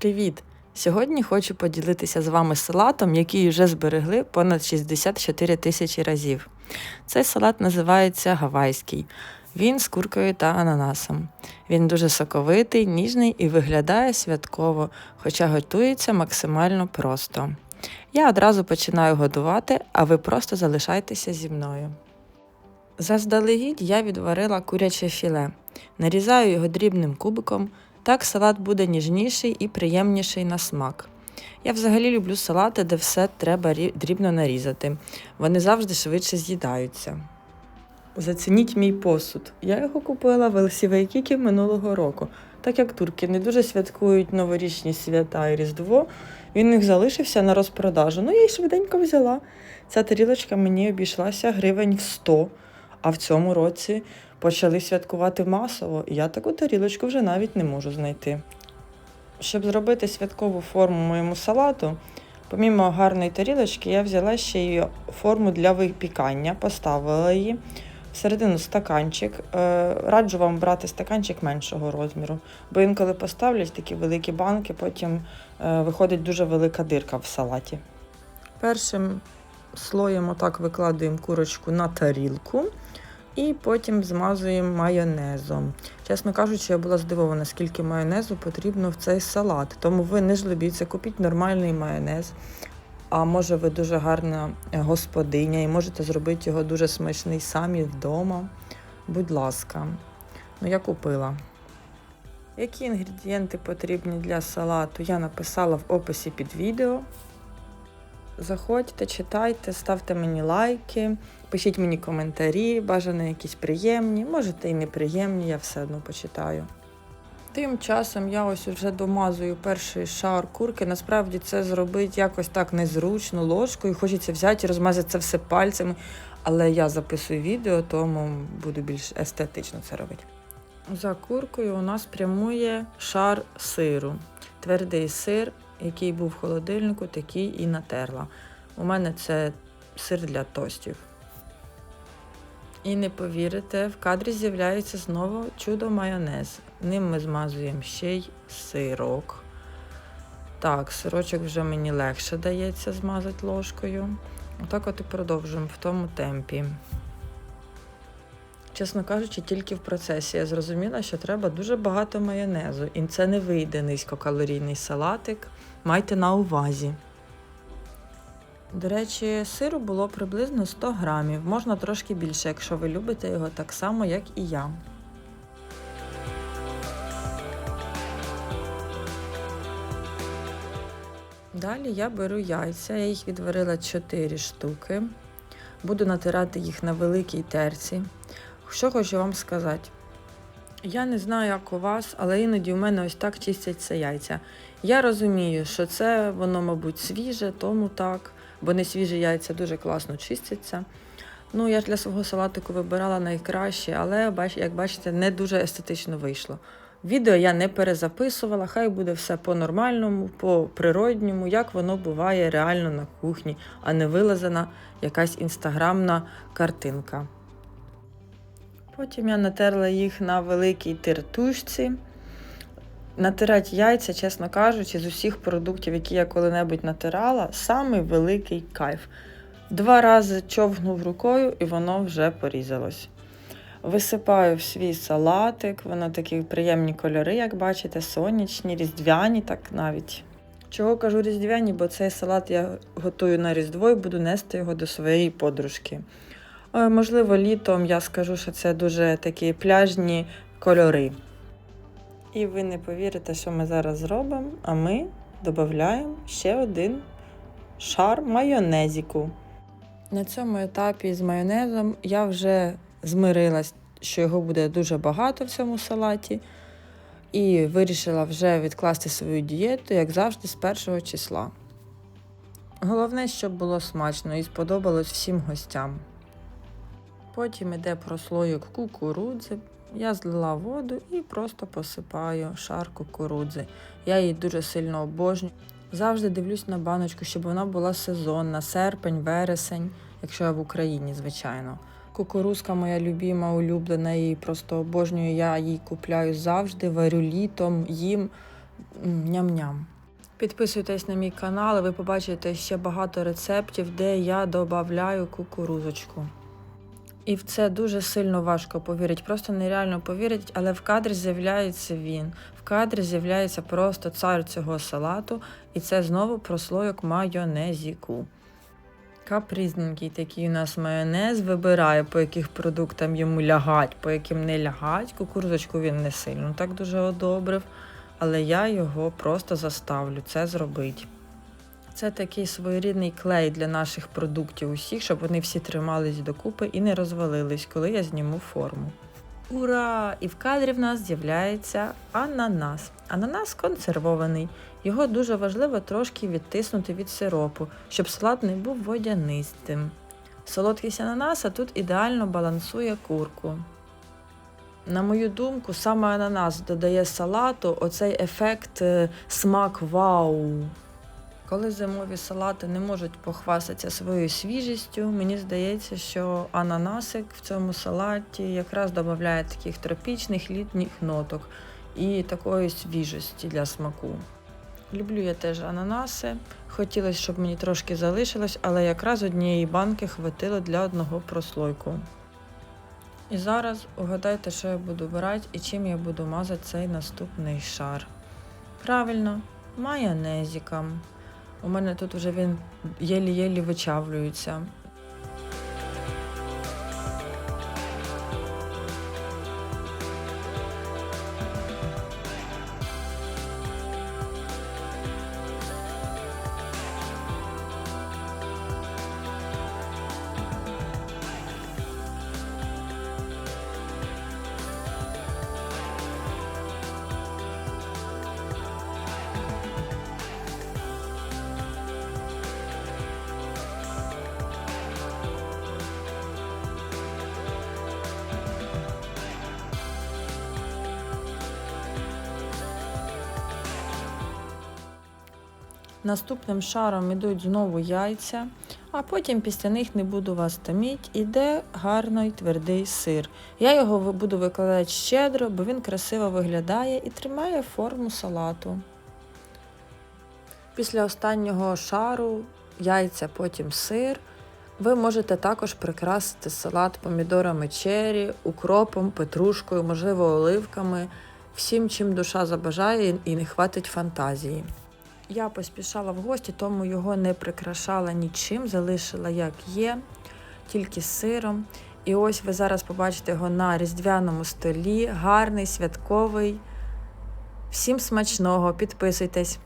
Привіт! Сьогодні хочу поділитися з вами салатом, який вже зберегли понад 64 тисячі разів. Цей салат називається гавайський. Він з куркою та ананасом. Він дуже соковитий, ніжний і виглядає святково, хоча готується максимально просто. Я одразу починаю годувати, а ви просто залишайтеся зі мною. Заздалегідь я відварила куряче філе. Нарізаю його дрібним кубиком. Так салат буде ніжніший і приємніший на смак. Я взагалі люблю салати, де все треба дрібно нарізати. Вони завжди швидше з'їдаються. Зацініть мій посуд. Я його купила в Елсівейкікі минулого року. Так як турки не дуже святкують новорічні свята і Різдво, він їх залишився на розпродажу. Ну, я й швиденько взяла. Ця тарілочка мені обійшлася гривень в 100, а в цьому році почали святкувати масово, і я таку тарілочку вже навіть не можу знайти. Щоб зробити святкову форму моєму салату, помімо гарної тарілочки, я взяла ще й форму для випікання, поставила її всередину стаканчик. Е, Раджу вам брати стаканчик меншого розміру, бо інколи поставлять такі великі банки, потім е, виходить дуже велика дирка в салаті. Першим слоєм отак викладуємо курочку на тарілку і потім змазуємо майонезом. Чесно кажучи, я була здивована, скільки майонезу потрібно в цей салат. Тому ви не жлобіться, купіть нормальний майонез. А може ви дуже гарна господиня і можете зробити його дуже смачний самі вдома. Будь ласка, ну я купила. Які інгредієнти потрібні для салату, я написала в описі під відео. Заходьте, читайте, ставте мені лайки, пишіть мені коментарі, бажано якісь приємні, можете і неприємні, я все одно почитаю. Тим часом я ось вже домазую перший шар курки. Насправді це зробити якось так незручно ложкою. Хочеться взяти і розмазати це все пальцями. Але я записую відео, тому буду більш естетично це робити. За куркою у нас прямує шар сиру. Твердий сир, який був в холодильнику, такий і натерла. У мене це сир для тостів. І не повірите, в кадрі з'являється знову чудо майонез. Ним ми змазуємо ще й сирок. Так, сирочок вже мені легше дається змазати ложкою. Отак от і продовжуємо в тому темпі. Чесно кажучи, тільки в процесі я зрозуміла, що треба дуже багато майонезу, і це не вийде низькокалорійний салатик. Майте на увазі. До речі, сиру було приблизно 100 грамів, можна трошки більше, якщо ви любите його так само, як і я. Далі я беру яйця, я їх відварила 4 штуки. Буду натирати їх на великій терці. Що хочу вам сказати? Я не знаю, як у вас, але іноді у мене ось так чистяться яйця. Я розумію, що це воно, мабуть, свіже, тому так, бо не свіжі яйця дуже класно чистяться. Ну, я ж для свого салатику вибирала найкраще, але, як бачите, не дуже естетично вийшло. Відео я не перезаписувала, хай буде все по-нормальному, по-природньому, як воно буває реально на кухні, а не вилазена якась інстаграмна картинка. Потім я натерла їх на великій тертушці. Натирати яйця, чесно кажучи, з усіх продуктів, які я коли-небудь натирала, самий великий кайф. Два рази човгнув рукою і воно вже порізалось. Висипаю в свій салатик, воно такі приємні кольори, як бачите, сонячні, різдвяні, так навіть. Чого кажу різдвяні, бо цей салат я готую на Різдво і буду нести його до своєї подружки. Е, Можливо, літом я скажу, що це дуже такі пляжні кольори. І ви не повірите, що ми зараз зробимо, а ми додаємо ще один шар майонезіку. На цьому етапі з майонезом я вже змирилась, що його буде дуже багато в цьому салаті, і вирішила вже відкласти свою дієту, як завжди, з першого числа. Головне, щоб було смачно і сподобалось всім гостям. Потім іде прослойок кукурудзи. Я злила воду і просто посипаю шар кукурудзи. Я її дуже сильно обожнюю. Завжди дивлюсь на баночку, щоб вона була сезонна, серпень, вересень, якщо я в Україні, звичайно. Кукурузка моя любима, улюблена, її просто обожнюю. Я її купляю завжди, варю літом, їм. Ням-ням. Підписуйтесь на мій канал, і ви побачите ще багато рецептів, де я додаю кукурузочку. І в це дуже сильно важко повірити, просто нереально повірити, але в кадрі з'являється він. В кадрі з'являється просто цар цього салату, і це знову прослойок майонезіку. Капризненький такий у нас майонез вибирає, по яких продуктам йому лягать, по яким не лягать. Кукурузочку він не сильно так дуже одобрив, але я його просто заставлю це зробити. Це такий своєрідний клей для наших продуктів усіх, щоб вони всі тримались докупи і не розвалились, коли я зніму форму. Ура! І в кадрі в нас з'являється ананас. Ананас консервований. Його дуже важливо трошки відтиснути від сиропу, щоб салат не був водянистим. Солодкість ананаса тут ідеально балансує курку. На мою думку, саме ананас додає салату оцей ефект е, смак вау. Коли зимові салати не можуть похвастатися своєю свіжістю, мені здається, що ананасик в цьому салаті якраз додає таких тропічних літніх ноток і такої свіжості для смаку. Люблю я теж ананаси. Хотілося, щоб мені трошки залишилось, але якраз однієї банки хватило для одного прослойку. І зараз угадайте, що я буду брати і чим я буду мазати цей наступний шар. Правильно, майонезиком. У мене тут вже він єлі-єлі вичавлюється. Наступним шаром йдуть знову яйця, а потім після них не буду вас томіть, іде гарний твердий сир. Я його буду викладати щедро, бо він красиво виглядає і тримає форму салату. Після останнього шару яйця, потім сир. Ви можете також прикрасити салат помідорами чері, укропом, петрушкою, можливо, оливками, всім, чим душа забажає і не хватить фантазії. Я поспішала в гості, тому його не прикрашала нічим, залишила як є, тільки з сиром. І ось ви зараз побачите його на різдвяному столі, гарний, святковий. Всім смачного, підписуйтесь.